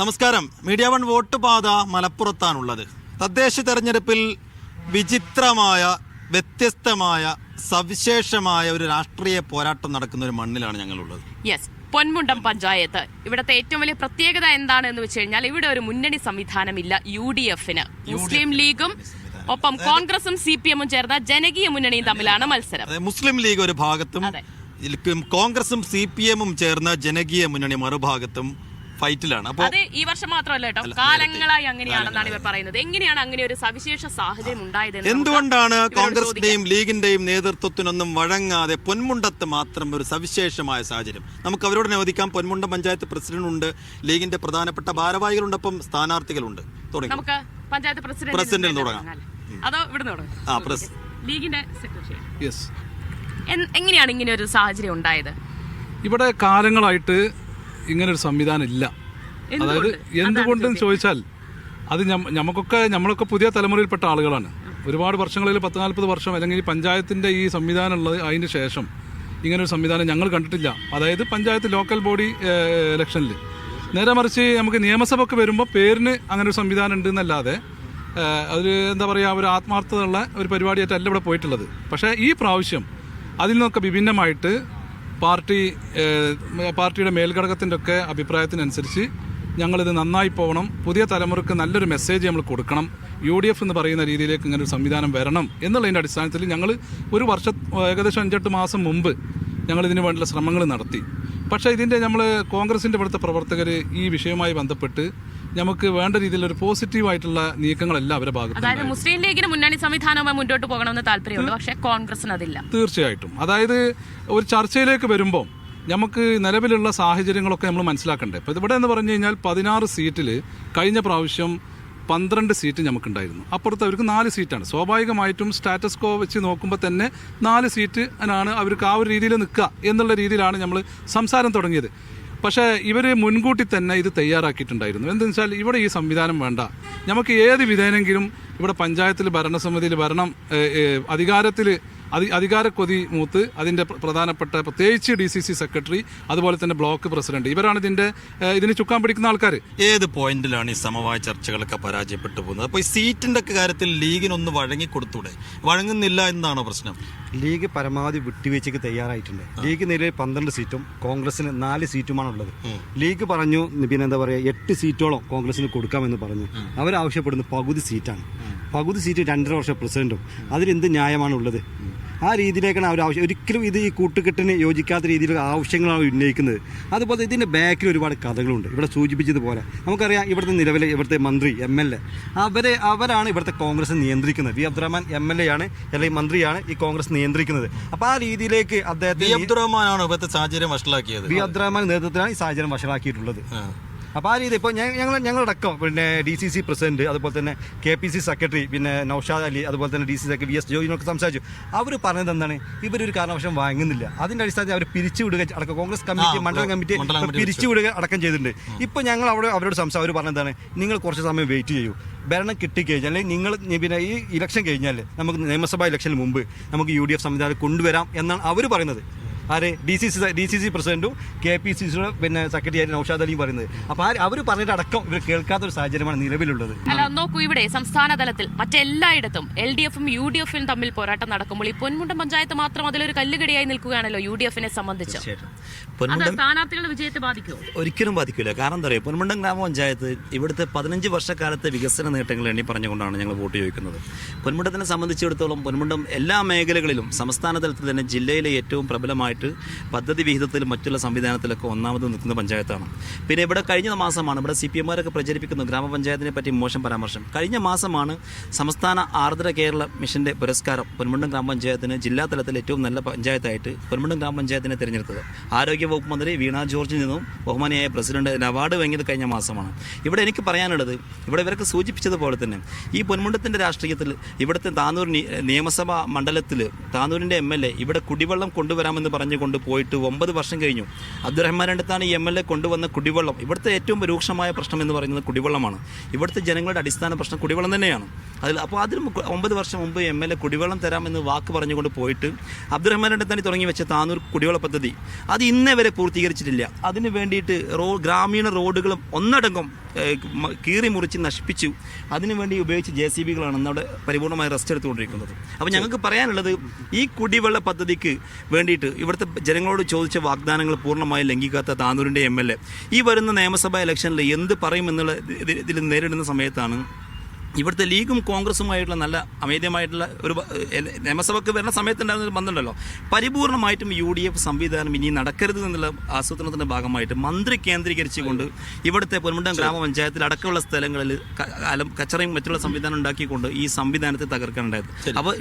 നമസ്കാരം. Media one vote പാത മലപ്പുറത്താണുള്ളത്. തദ്ദേശ തെരഞ്ഞെടുപ്പിൽ വിചിത്രമായ വ്യത്യസ്തമായ സവിശേഷമായ ഒരു രാഷ്ട്രീയ പോരാട്ടം നടക്കുന്ന ഒരു മണ്ണിലാണ് ഞങ്ങളുള്ളത്. യെസ് പൊന്മുണ്ടം പഞ്ചായത്ത്. ഇവിടുത്തെ ഏറ്റവും വലിയ പ്രത്യേകത എന്താണെന്ന് വെച്ച് കഴിഞ്ഞാൽ ഇവിടെ ഒരു മുന്നണി സംവിധാനമില്ല യു ഡി എഫിന് മുസ്ലിം ലീഗും ഒപ്പം കോൺഗ്രസും സി പി എമ്മും ചേർന്ന ജനകീയ മുന്നണിയും തമ്മിലാണ് മത്സരം. മുസ്ലിം ലീഗ് ഒരു ഭാഗത്തും. കോൺഗ്രസും സി പി എമ്മും ചേർന്ന ജനകീയ മുന്നണി മറുഭാഗത്തും ഫൈറ്റിലാണ്. അപ്പോൾ അത് ഈ വർഷം മാത്രമല്ല കേട്ടോ. കാലങ്ങളായി അങ്ങനെയാണെന്നാണ് ഇവർ പറയുന്നത്. എങ്ങനെയാണ് അങ്ങനെ ഒരു സവിശേഷ സാഹചര്യം ഉണ്ടായത് എന്തുകൊണ്ടാണ് കോൺഗ്രസിന്റെയും ലീഗിന്റെയും നേതൃത്വത്തിനൊന്നും വഴങ്ങാതെ പൊന്മുണ്ടത്ത് മാത്രം ഒരു സവിശേഷമായ സാഹചര്യം? നമുക്ക് അവരോട് അനുവദിക്കാം പൊന്മുണ്ടം പഞ്ചായത്ത് പ്രസിഡന്റ് ഉണ്ട് ലീഗിന്റെ പ്രധാനപ്പെട്ട ഭാരവാഹികളുണ്ട് അപ്പം സ്ഥാനാർത്ഥികളുണ്ട്. തുടങ്ങി. നമുക്ക് പഞ്ചായത്ത് പ്രസിഡന്റ് പ്രസിഡന്റിൽ തുടങ്ങാം. അതോ ഇവിടുന്ന് തുടങ്ങാം? ആ പ്രസ് ലീഗിന്റെ സെക്രട്ടറി. യെസ്. എങ്ങനെയാണ് ഇങ്ങനെ ഒരു സാഹചര്യം ഉണ്ടായത്? ഇവിടെ കാലങ്ങളായിട്ട് ഇങ്ങനൊരു സംവിധാനം ഇല്ല. അതായത് എന്തുകൊണ്ടെന്ന് ചോദിച്ചാൽ അത് നമുക്കൊക്കെ നമ്മളൊക്കെ പുതിയ തലമുറയിൽപ്പെട്ട ആളുകളാണ്. ഒരുപാട് വർഷങ്ങളിൽ പത്ത് നാൽപ്പത് വർഷം അല്ലെങ്കിൽ പഞ്ചായത്തിന്റെ ഈ സംവിധാനം ഉള്ളത് അതിന് ശേഷം ഇങ്ങനൊരു സംവിധാനം ഞങ്ങൾ കണ്ടിട്ടില്ല. അതായത് പഞ്ചായത്ത് ലോക്കൽ ബോഡി ഇലക്ഷനിൽ. നേരെ മറിച്ച് നമുക്ക് നിയമസഭ ഒക്കെ വരുമ്പോൾ പേരിന് അങ്ങനെ ഒരു സംവിധാനം ഉണ്ട് എന്നല്ലാതെ ഏഹ്, എന്താ പറയുക ഒരു ആത്മാർത്ഥതയുള്ള ഒരു പരിപാടിയായിട്ടല്ല ഇവിടെ പോയിട്ടുള്ളത്. പക്ഷേ ഈ പ്രാവശ്യം അതിൽ നിന്നൊക്കെ വിഭിന്നമായിട്ട് പാർട്ടി പാർട്ടിയുടെ മേൽഘടകത്തിന്റെ ഒക്കെ അഭിപ്രായത്തിനനുസരിച്ച് ഞങ്ങളിത് നന്നായി പോകണം. പുതിയ തലമുറയ്ക്ക് നല്ലൊരു മെസ്സേജ് നമ്മൾ കൊടുക്കണം. യു ഡി എഫ് എന്ന് പറയുന്ന രീതിയിലേക്ക് ഇങ്ങനെ ഒരു സംവിധാനം വരണം എന്നുള്ളതിന്റെ അടിസ്ഥാനത്തിൽ ഞങ്ങൾ ഒരു വർഷ ഏകദേശം അഞ്ചെട്ട് മാസം മുമ്പ് ഞങ്ങൾ ഇതിനു വേണ്ടിയുള്ള ശ്രമങ്ങൾ നടത്തി. പക്ഷേ ഇതിന്റെ നമ്മൾ കോൺഗ്രസിന്റെ ഇവിടുത്തെ പ്രവർത്തകർ ഈ വിഷയവുമായി ബന്ധപ്പെട്ട് നമുക്ക് വേണ്ട രീതിയിൽ ഒരു പോസിറ്റീവ് ആയിട്ടുള്ള നീക്കങ്ങളെല്ലാം അവരുടെ ഭാഗത്ത് അതായത് മുസ്ലിം ലീഗിന് മുന്നണി സംവിധാനവുമായി മുന്നോട്ട് പോകണമെന്ന് താല്പര്യമുണ്ട്. പക്ഷേ കോൺഗ്രസിന് അതില്ല. തീർച്ചയായിട്ടും. അതായത് ഒരു ചർച്ചയിലേക്ക് വരുമ്പോൾ നമുക്ക് നിലവിലുള്ള സാഹചര്യങ്ങളൊക്കെ നമ്മൾ മനസ്സിലാക്കണ്ടേ. ഇപ്പം ഇവിടെ എന്ന് പറഞ്ഞു കഴിഞ്ഞാൽ പതിനാറ് സീറ്റിൽ കഴിഞ്ഞ പ്രാവശ്യം പന്ത്രണ്ട് സീറ്റ് നമുക്കുണ്ടായിരുന്നു. അപ്പുറത്ത് അവർക്ക് നാല് സീറ്റാണ്. സ്വാഭാവികമായിട്ടും സ്റ്റാറ്റസ് കോ വെച്ച് നോക്കുമ്പോൾ തന്നെ നാല് സീറ്റ് ആണ് അവർക്ക് ആ ഒരു രീതിയിൽ നിൽക്കുക എന്നുള്ള രീതിയിലാണ് നമ്മൾ സംസാരം തുടങ്ങിയത്. പക്ഷേ ഇവർ മുൻകൂട്ടി തന്നെ ഇത് തയ്യാറാക്കിയിട്ടുണ്ടായിരുന്നു. എന്താ വെച്ചാൽ ഇവിടെ ഈ സംവിധാനം വേണ്ട. നമുക്ക് ഏത് വിധേനെങ്കിലും ഇവിടെ പഞ്ചായത്തിൽ ഭരണസമിതിയിൽ ഭരണം അധികാരത്തിൽ അധി അധികാരക്കൊതി മൂത്ത് അതിന്റെ പ്ര- പ്രധാനപ്പെട്ട പ്രത്യേകിച്ച് ഡി സി സി സെക്രട്ടറി അതുപോലെ തന്നെ ബ്ലോക്ക് പ്രസിഡന്റ് ഇവരാണ് ഇതിന്റെ ഇതിന് ചുക്കാൻ പിടിക്കുന്ന ആൾക്കാർ ഏത് പോയിന്റിലാണ് ഈ സമവായ ചർച്ചകളൊക്കെ പരാജയപ്പെട്ടു പോകുന്നത്? അപ്പോൾ ഈ സീറ്റിന്റെ ഒക്കെ കാര്യത്തിൽ ലീഗിനൊന്ന് വഴങ്ങിക്കൊടുത്തൂടെ? വഴങ്ങുന്നില്ല എന്നാണോ പ്രശ്നം? ലീഗ് പരമാവധി വിട്ടുവീഴ്ചയ്ക്ക് തയ്യാറായിട്ടുണ്ട്. ലീഗ് നിലയിൽ പന്ത്രണ്ട് സീറ്റും കോൺഗ്രസിന് നാല് സീറ്റുമാണ് ഉള്ളത് ലീഗ് പറഞ്ഞു പിന്നെ എന്താ പറയുക എട്ട് സീറ്റോളം കോൺഗ്രസിന് കൊടുക്കാമെന്ന് പറഞ്ഞു. അവരാവശ്യപ്പെടുന്ന പകുതി സീറ്റാണ്. പകുതി സീറ്റ് രണ്ടര വർഷം പ്രസിഡന്റും. അതിലെന്ത് ന്യായമാണ് ഉള്ളത് ആ രീതിയിലേക്കാണ് അവർ ആവശ്യം. ഒരിക്കലും ഇത് ഈ കൂട്ടുകെട്ടിന് യോജിക്കാത്ത രീതിയിലുള്ള ആവശ്യങ്ങളാണ് ഉന്നയിക്കുന്നത്. അതുപോലെ ഇതിന്റെ ബാക്കിൽ ഒരുപാട് കഥകളുണ്ട്. ഇവിടെ സൂചിപ്പിച്ചതുപോലെ. നമുക്കറിയാം ഇവിടുത്തെ നിലവിലെ ഇവിടുത്തെ മന്ത്രി എം എൽ എ അവരെ അവരാണ് ഇവിടുത്തെ കോൺഗ്രസ് നിയന്ത്രിക്കുന്നത്. V. Abdurahiman M L A ആണ് അല്ലെങ്കിൽ മന്ത്രിയാണ് ഈ കോൺഗ്രസ് നിയന്ത്രിക്കുന്നത്. അപ്പോൾ ആ രീതിയിലേക്ക് വി. അദ്ദേഹത്തെ അബ്ദുറഹ്മാനാണ് ഇവിടുത്തെ സാഹചര്യം വഷളാക്കിയത്? വി. അബ്ദുറഹ്മാൻ നേതൃത്വത്തിലാണ് ഈ സാഹചര്യം വഷളാക്കിയിട്ടുള്ളത്. അപ്പോൾ ആ രീതി ഇപ്പോൾ ഞങ്ങൾ ഞങ്ങളടക്കം പിന്നെ ഡി സി സി പ്രസിഡന്റ് അതുപോലെ തന്നെ കെ പി സി സെക്രട്ടറി പിന്നെ നൌഷാദ് അലി അതുപോലെ തന്നെ D C secretary V S ജോയിനൊക്കെ സംസാരിച്ചു. അവർ പറഞ്ഞത് എന്താണ്? ഇവരൊരു കാരണവശം വാങ്ങുന്നില്ല. അതിന്റെ അടിസ്ഥാനത്തിൽ അവർ പിരിച്ചുവിടുക അടക്കം കോൺഗ്രസ് കമ്മിറ്റി ആ, മണ്ഡലം കമ്മിറ്റി മണ്ഡലം കമ്മിറ്റി പിരിച്ചുവിടുക അടക്കം ചെയ്തിട്ടുണ്ട്. ഇപ്പോൾ ഞങ്ങൾ അവിടെ അവരോട് സംസാരം അവർ പറഞ്ഞതാണ് നിങ്ങൾ കുറച്ച് സമയം വെയിറ്റ് ചെയ്യൂ. ഭരണം കിട്ടിക്കഴിഞ്ഞാൽ അല്ലെങ്കിൽ നിങ്ങൾ പിന്നെ ഈ ഇലക്ഷൻ കഴിഞ്ഞാൽ നമുക്ക് നിയമസഭാ ഇലക്ഷന് മുമ്പ് നമുക്ക് യു ഡി എഫ് സംവിധാനം കൊണ്ടുവരാം എന്നാണ് അവർ പറയുന്നത്. ആര്? D C C D C C പ്രസിഡന്റും കെ പി സി സിയുടെ പിന്നെ സെക്രട്ടറി നൌഷാദ് അലിയും പറയുന്നത്. അപ്പോൾ ആ അവർ പറഞ്ഞിട്ട് അടക്കം ഇവർ കേൾക്കാത്ത ഒരു സാഹചര്യമാണ് നിലവിലുള്ളത്. അല്ല നോക്കൂ ഇവിടെ സംസ്ഥാന തലത്തിൽ മറ്റെല്ലായിടത്തും എൽ ഡി എഫും യു ഡി എഫും തമ്മിൽ പോരാട്ടം നടക്കുമ്പോൾ ഈ പൊന്മുണ്ടം പഞ്ചായത്ത് മാത്രം അതിലൊരു കല്ലുകടിയായി നിൽക്കുകയാണല്ലോ യു ഡി എഫിനെ സംബന്ധിച്ച്. സ്ഥാനാർത്ഥികളുടെ വിജയത്തെ ബാധിക്കുമോ? ഒരിക്കലും ബാധിക്കില്ല. കാരണം എന്താ പറയുക പൊന്മുണ്ടം ഗ്രാമപഞ്ചായത്ത് ഇവിടുത്തെ പതിനഞ്ച് വർഷക്കാലത്തെ വികസന നേട്ടങ്ങൾ എണ്ണി പറഞ്ഞുകൊണ്ടാണ് ഞങ്ങൾ വോട്ട് ചോദിക്കുന്നത്. പൊന്മുണ്ടത്തിനെ സംബന്ധിച്ചിടത്തോളം പൊന്മുണ്ടം എല്ലാ മേഖലകളിലും സംസ്ഥാന തലത്തിൽ തന്നെ ജില്ലയിലെ ഏറ്റവും പ്രബലമായിട്ട് പദ്ധതി വിഹിതത്തിലും മറ്റുള്ള സംവിധാനത്തിലൊക്കെ ഒന്നാമത് നിൽക്കുന്ന പഞ്ചായത്താണ്. പിന്നെ ഇവിടെ കഴിഞ്ഞ മാസമാണ് ഇവിടെ സി പി എമ്മാരൊക്കെ പ്രചരിപ്പിക്കുന്ന ഗ്രാമപഞ്ചായത്തിനെ പറ്റി മോശം പരാമർശം. കഴിഞ്ഞ മാസമാണ് സംസ്ഥാന ആർദ്ര കേരള മിഷന്റെ പുരസ്കാരം പൊന്മുണ്ടം ഗ്രാമപഞ്ചായത്തിന് ജില്ലാ തലത്തിൽ ഏറ്റവും നല്ല പഞ്ചായത്തായിട്ട് പൊന്മുണ്ടം ഗ്രാമപഞ്ചായത്തിനെ തിരഞ്ഞെടുത്തത്. ആരോഗ്യവകുപ്പ് മന്ത്രി വീണ ജോർജിൽ നിന്നും ബഹുമാനിയായ പ്രസിഡന്റ് അവാർഡ് വാങ്ങിയത് കഴിഞ്ഞ മാസമാണ്. ഇവിടെ എനിക്ക് പറയാനുള്ളത് ഇവിടെ ഇവരൊക്കെ സൂചിപ്പിച്ചതുപോലെ തന്നെ ഈ പൊന്മുണ്ടത്തിന്റെ രാഷ്ട്രീയത്തിൽ ഇവിടുത്തെ താനൂർ നിയമസഭാ മണ്ഡലത്തിൽ താനൂരിന്റെ എം എൽ എ ഇവിടെ കുടിവെള്ളം കൊണ്ടുവരാമെന്ന് പറഞ്ഞ് പറഞ്ഞുകൊണ്ട് പോയിട്ട് ഒമ്പത് വർഷം കഴിഞ്ഞു. അബ്ദുറഹ്മാൻ അടുത്താണ് എം എൽ എ കൊണ്ടുവന്ന കുടിവെള്ളം. ഇവിടുത്തെ ഏറ്റവും രൂക്ഷമായ പ്രശ്നം എന്ന് പറയുന്നത് കുടിവെള്ളമാണ്. ഇവിടുത്തെ ജനങ്ങളുടെ അടിസ്ഥാന പ്രശ്നം കുടിവെള്ളം തന്നെയാണ്. അതിൽ അപ്പോൾ അതിന് ഒമ്പത് വർഷം മുമ്പ് എം എൽ എ കുടിവെള്ളം തരാമെന്ന് വാക്ക് പറഞ്ഞുകൊണ്ട് പോയിട്ട് അബ്ദുറഹ്മാൻ അടുത്താണ് തുടങ്ങി വെച്ച താനൂർ കുടിവെള്ള പദ്ധതി. അത് ഇന്നേ വരെ പൂർത്തീകരിച്ചിട്ടില്ല. അതിന് വേണ്ടിയിട്ട് റോ ഗ്രാമീണ റോഡുകളും ഒന്നടങ്കം കീറി മുറിച്ച് നശിപ്പിച്ചു. അതിനുവേണ്ടി ഉപയോഗിച്ച ജെ സി ബികളാണ് ഇന്നവിടെ പരിപൂർണമായി റെസ്റ്റ് എടുത്തുകൊണ്ടിരിക്കുന്നത്. അപ്പോൾ ഞങ്ങൾക്ക് പറയാനുള്ളത് ഈ കുടിവെള്ള പദ്ധതിക്ക് വേണ്ടിയിട്ട് ഇവിടുത്തെ ജനങ്ങളോട് ചോദിച്ച വാഗ്ദാനങ്ങൾ പൂർണമായി ലംഘിക്കാത്ത താനൂരിന്റെ എം എൽ എ. ഈ വരുന്ന നിയമസഭാ ഇലക്ഷനിൽ എന്ത് പറയുമെന്നുള്ള എന്നുള്ള ഇതിൽ നേരിടുന്ന സമയത്താണ് ഇവിടുത്തെ ലീഗും കോൺഗ്രസുമായിട്ടുള്ള നല്ല അമേദ്യമായിട്ടുള്ള ഒരു നിയമസഭയ്ക്ക് വരുന്ന സമയത്തുണ്ടാകുന്ന ഒരു ബന്ധമുണ്ടല്ലോ. പരിപൂർണമായിട്ടും യു ഡി എഫ് സംവിധാനം ഇനി നടക്കരുത് എന്നുള്ള ആസൂത്രണത്തിന്റെ ഭാഗമായിട്ട് മന്ത്രി കേന്ദ്രീകരിച്ചുകൊണ്ട് ഇവിടുത്തെ പൊന്മുണ്ടം ഗ്രാമപഞ്ചായത്തിൽ അടക്കമുള്ള സ്ഥലങ്ങളിൽ കച്ചറയും മറ്റുള്ള സംവിധാനം ഉണ്ടാക്കിക്കൊണ്ട് ഈ സംവിധാനത്തെ തകർക്കാനുണ്ടായത്. അപ്പോൾ